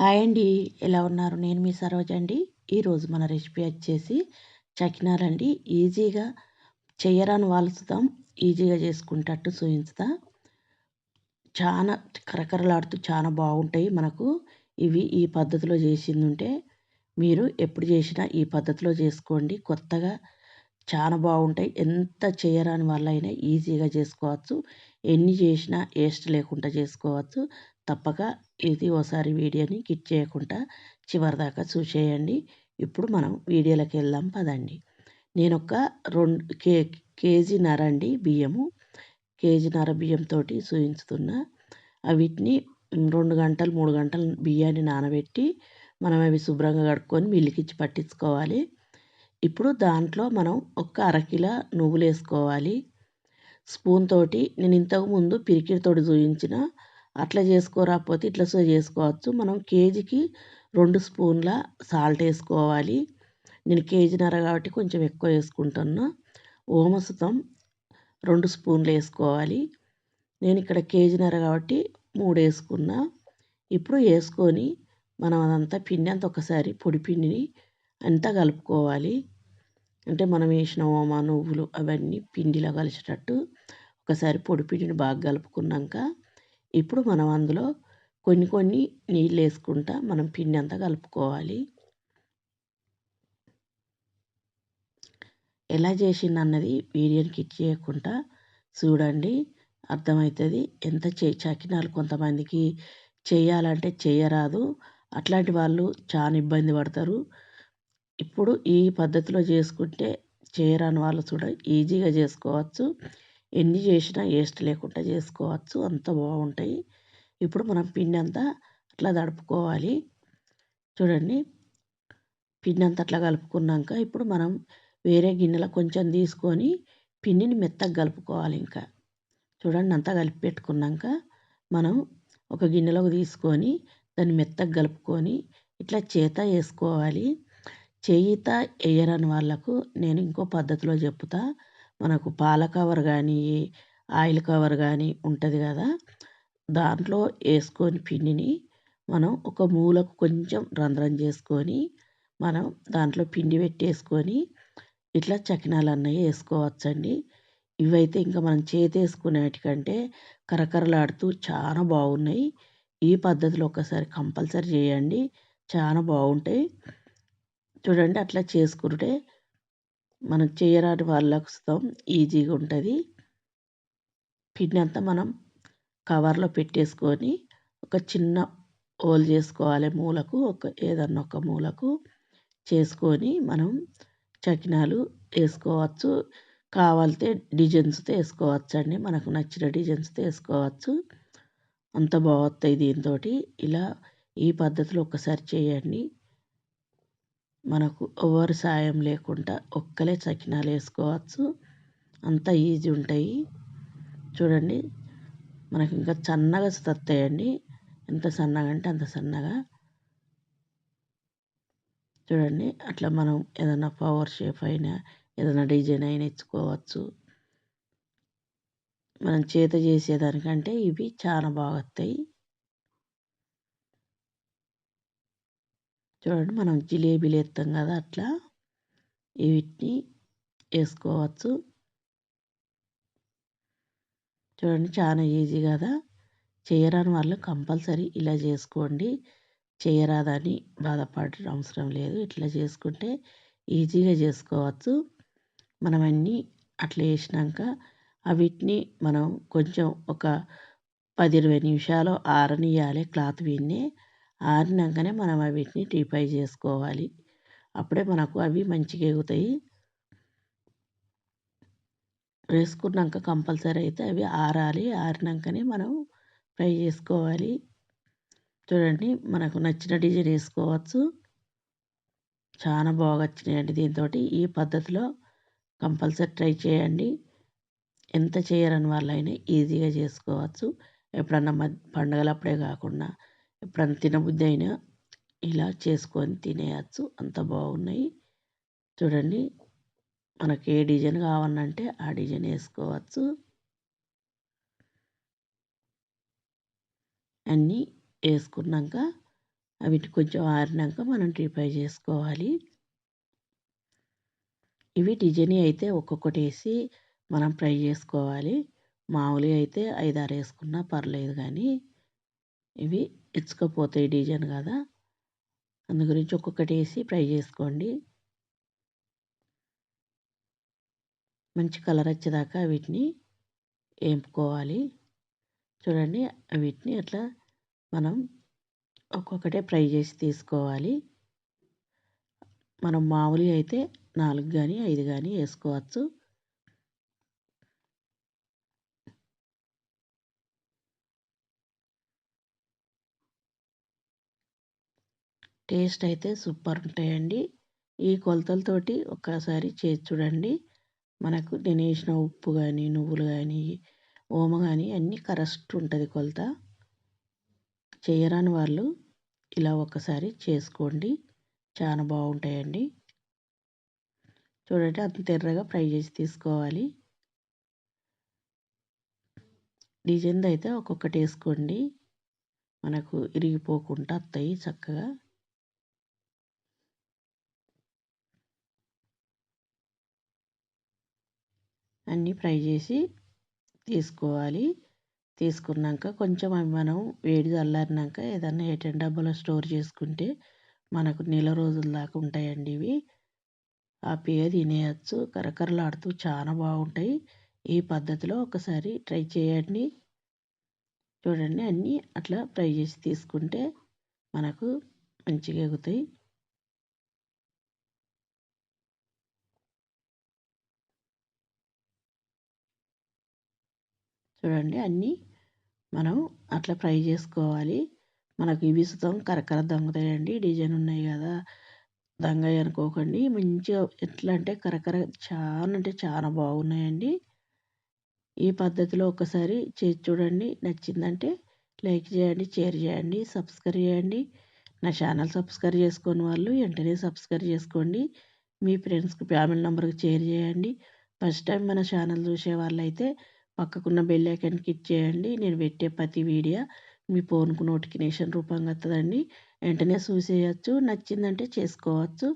Hi అండి. ఎలా ఉన్నారు? నేను మీ సరోజ అండి. ఈరోజు మన రెసిపీ వచ్చేసి చకినారండి ఈజీగా చెయ్యరాని వాల్చుతాం ఈజీగా చేసుకుంటట్టు చూపించుతా చాలా కరకరలాడుతూ చాలా బాగుంటాయి మనకు. ఇవి ఈ పద్ధతిలో చేసింది ఉంటే మీరు ఎప్పుడు చేసినా ఈ పద్ధతిలో చేసుకోండి. కొత్తగా చాలా బాగుంటాయి. ఎంత చేయరాని వాళ్ళైనా ఈజీగా చేసుకోవచ్చు. ఎన్ని చేసినా వేస్ట్ లేకుండా చేసుకోవచ్చు. తప్పక ఇది ఓసారి వీడియోని కిట్ చేయకుండా చివరిదాకా చూసేయండి. ఇప్పుడు మనం వీడియోలోకి వెళ్దాం పదండి. నేను ఒక రెండు కే కేజీన్నర అండి బియ్యము. కేజీన్నర బియ్యంతో చూపించుతున్నా వీటిని రెండు గంటలు మూడు గంటలు బియ్యాన్ని నానబెట్టి మనం అవి శుభ్రంగా కడుక్కొని మిల్లికిచ్చి పట్టించుకోవాలి. ఇప్పుడు దాంట్లో మనం ఒక అరకిలో నువ్వులు వేసుకోవాలి స్పూన్ తోటి నేను ఇంతకుముందు పిరికిడితోటి చూపించిన అట్లా చేసుకోరాకపోతే ఇట్లా సో చేసుకోవచ్చు. మనం కేజీకి రెండు స్పూన్ల సాల్ట్ వేసుకోవాలి. నేను కేజీన్నర కాబట్టి కొంచెం ఎక్కువ వేసుకుంటున్నా. ఓమసుతం రెండు స్పూన్లు వేసుకోవాలి. నేను ఇక్కడ కేజీన్నర కాబట్టి మూడు వేసుకున్నా. ఇప్పుడు వేసుకొని మనం అదంతా పిండి అంతా ఒకసారి పొడి పిండిని అంతా కలుపుకోవాలి. అంటే మనం వేసిన ఓమ నువ్వులు అవన్నీ పిండిలో కలిసేటట్టు ఒకసారి పొడి పిండిని బాగా కలుపుకున్నాక ఇప్పుడు మనం అందులో కొన్ని కొన్ని నీళ్ళు వేసుకుంటా మనం పిండి అంతా కలుపుకోవాలి. ఎలా చేసింది అన్నది వీడియోని కిట్ చేయకుండా చూడండి. అర్థమవుతుంది ఎంత చే చకినాలు కొంతమందికి చేయాలంటే చేయరాదు. అట్లాంటి వాళ్ళు చాలా ఇబ్బంది పడతారు. ఇప్పుడు ఈ పద్ధతిలో చేసుకుంటే చేయరాని వాళ్ళు చూడ ఈజీగా చేసుకోవచ్చు. ఎన్ని చేసినా వేస్ట్ లేకుండా చేసుకోవచ్చు. అంత బాగుంటాయి. ఇప్పుడు మనం పిండి అంతా అట్లా తడుపుకోవాలి. చూడండి. పిండి అంతా అట్లా కలుపుకున్నాక ఇప్పుడు మనం వేరే గిన్నెలో కొంచెం తీసుకొని పిండిని మెత్తగా కలుపుకోవాలి ఇంకా. చూడండి అంతా కలిపి పెట్టుకున్నాక మనం ఒక గిన్నెలోకి తీసుకొని దాన్ని మెత్తగా కలుపుకొని ఇట్లా చేత వేసుకోవాలి. చేయిత వేయరని వాళ్ళకు నేను ఇంకో పద్ధతిలో చెప్తా. మనకు పాల కవర్ కానీ ఆయిల్ కవర్ కానీ ఉంటుంది కదా దాంట్లో వేసుకొని పిండిని మనం ఒక మూలకు కొంచెం రంధ్రం చేసుకొని మనం దాంట్లో పిండి పెట్టేసుకొని ఇట్లా చకినాలు అన్నవి వేసుకోవచ్చండి ఇవైతే ఇంకా మనం చేతి వేసుకునేటికంటే కరకరలాడుతూ చాలా బాగున్నాయి ఈ పద్ధతిలో ఒకసారి కంపల్సరీ చేయండి. చాలా బాగుంటాయి చూడండి అట్లా చేసుకుంటే మనం చేయరాని వాళ్ళకు ఈజీగా ఉంటుంది. పిండి అంతా మనం కవర్లో పెట్టేసుకొని ఒక చిన్న హోల్ చేసుకోవాలి మూలకు ఒక ఏదన్నా ఒక మూలకు చేసుకొని మనం చకినాలు వేసుకోవచ్చు. కావాలితే డిజైన్స్తో వేసుకోవచ్చు అండి మనకు నచ్చిన డిజైన్స్తో వేసుకోవచ్చు. అంత బాగుంటాయి దీంతో ఇలా ఈ పద్ధతిలో ఒకసారి చేయండి. మనకు ఎవరి సాయం లేకుండా ఒక్కలే చకినాలు వేసుకోవచ్చు. అంత ఈజీ ఉంటాయి. చూడండి. మనకి ఇంకా సన్నగా వస్తాయండి ఎంత సన్నగా అంటే అంత సన్నగా. చూడండి. అట్లా మనం ఏదైనా పవర్ షేప్ అయినా ఏదైనా డిజైన్ అయినా ఇచ్చుకోవచ్చు. మనం చేత చేసేదానికంటే ఇవి చాలా బాగా వస్తాయి. చూడండి మనం జిలేబీలు వేస్తాం కదా అట్లా. వీటిని వేసుకోవచ్చు. చూడండి చాలా ఈజీ కదా. చేయరాని వాళ్ళు కంపల్సరీ ఇలా చేసుకోండి. చేయరాదని బాధపడడం అవసరం లేదు. ఇట్లా చేసుకుంటే ఈజీగా చేసుకోవచ్చు. మనం అన్నీ అట్లా వేసినాక అవిటిని మనం కొంచెం ఒక పది ఇరవై నిమిషాలు ఆరనియాలి క్లాత్ విన్నే ఆరినాకనే మనం వీటిని టీపై చేసుకోవాలి. అప్పుడే మనకు అవి మంచిగా ఎగుతాయి. వేసుకున్నాక కంపల్సరీ అయితే అవి ఆరాలి. ఆరినాకనే మనం ఫ్రై చేసుకోవాలి. చూడండి మనకు నచ్చిన డిజైన్ వేసుకోవచ్చు. చాలా బాగా వచ్చినాయండి దీంతో ఈ పద్ధతిలో కంపల్సరీ ట్రై చేయండి. ఎంత చేయరని వాళ్ళైనా ఈజీగా చేసుకోవచ్చు. ఎప్పుడన్నా పండగలప్పుడే కాకుండా. ఎప్పుడన్నా తినబుద్ధి అయినా ఇలా చేసుకొని తినేయచ్చు. అంత బాగున్నాయి. చూడండి మనకి ఏ డిజైన్ కావాలంటే ఆ డిజైన్ వేసుకోవచ్చు. అన్నీ వేసుకున్నాక వీటిని కొంచెం ఆరినాక మనం డీప్ చేసుకోవాలి. ఇవి డిజైన్ అయితే ఒక్కొక్కటి వేసి మనం ఫ్రై చేసుకోవాలి. మామూలుగా అయితే ఐదారు వేసుకున్నా పర్లేదు కానీ ఇవి ఇచ్చుకపోతాయి డిజైన్ కదా. అందు గురించి ఒక్కొక్కటి వేసి ఫ్రై చేసుకోండి. మంచి కలర్ వచ్చేదాకా వీటిని వేపుకోవాలి. చూడండి వీటిని అట్లా మనం ఒక్కొక్కటే ఫ్రై చేసి తీసుకోవాలి. మనం మామూలుగా అయితే నాలుగు కానీ ఐదు కానీ వేసుకోవచ్చు. టేస్ట్ అయితే సూపర్ ఉంటాయండి. ఈ కొలతలతోటి ఒక్కసారి చేసి చూడండి. మనకు నేను వేసిన ఉప్పు కానీ నువ్వులు కానీ ఓమ కానీ అన్నీ కరెక్ట్ ఉంటుంది కొలత. చేయరాని వాళ్ళు ఇలా ఒకసారి చేసుకోండి. చాలా బాగుంటాయండి. చూడండి అంత తెర్రగా ఫ్రై చేసి తీసుకోవాలి. డిజైన్ అయితే ఒక్కొక్కటి వేసుకోండి. మనకు ఇరిగిపోకుండా వస్తాయి చక్కగా. అన్నీ ఫ్రై చేసి తీసుకోవాలి. తీసుకున్నాక కొంచెం అవి మనం వేడి చల్లారినాక ఏదన్నా ఏటెన్ డబ్బాలో స్టోర్ చేసుకుంటే మనకు నెల రోజుల దాకా ఉంటాయండి ఇవి. హ్యాపీగా తినేయచ్చు. కరకరలాడుతూ చాలా బాగుంటాయి. ఈ పద్ధతిలో ఒకసారి ట్రై చేయండి. చూడండి అన్నీ అట్లా ఫ్రై చేసి తీసుకుంటే మనకు మంచిగా ఎగుతాయి. చూడండి అన్నీ మనం అట్లా ఫ్రై చేసుకోవాలి. మనకు ఇవి సుతం కరకర దొంగతాయండి డిజైన్ ఉన్నాయి కదా. దంగాయి అనుకోకండి మంచిగా ఎట్లా అంటే కరకర చాలా అంటే చాలా బాగున్నాయండి. ఈ పద్ధతిలో ఒకసారి చేసి చూడండి నచ్చిందంటే లైక్ చేయండి షేర్ చేయండి సబ్స్క్రైబ్ చేయండి. నా ఛానల్ సబ్స్క్రైబ్ చేసుకుని వాళ్ళు వెంటనే సబ్స్క్రైబ్ చేసుకోండి. మీ ఫ్రెండ్స్కి ఫ్యామిలీ నెంబర్కి షేర్ చేయండి. ఫస్ట్ టైం మన ఛానల్ చూసే వాళ్ళైతే పక్కకున్న బెల్ ఐకాన్ క్లిక్ చేయండి. నేను పెట్టే ప్రతి వీడియో మీ ఫోన్కు నోటిఫికేషన్ రూపంగా వస్తుందండి. వెంటనే చూసేయచ్చు. నచ్చిందంటే చేసుకోవచ్చు.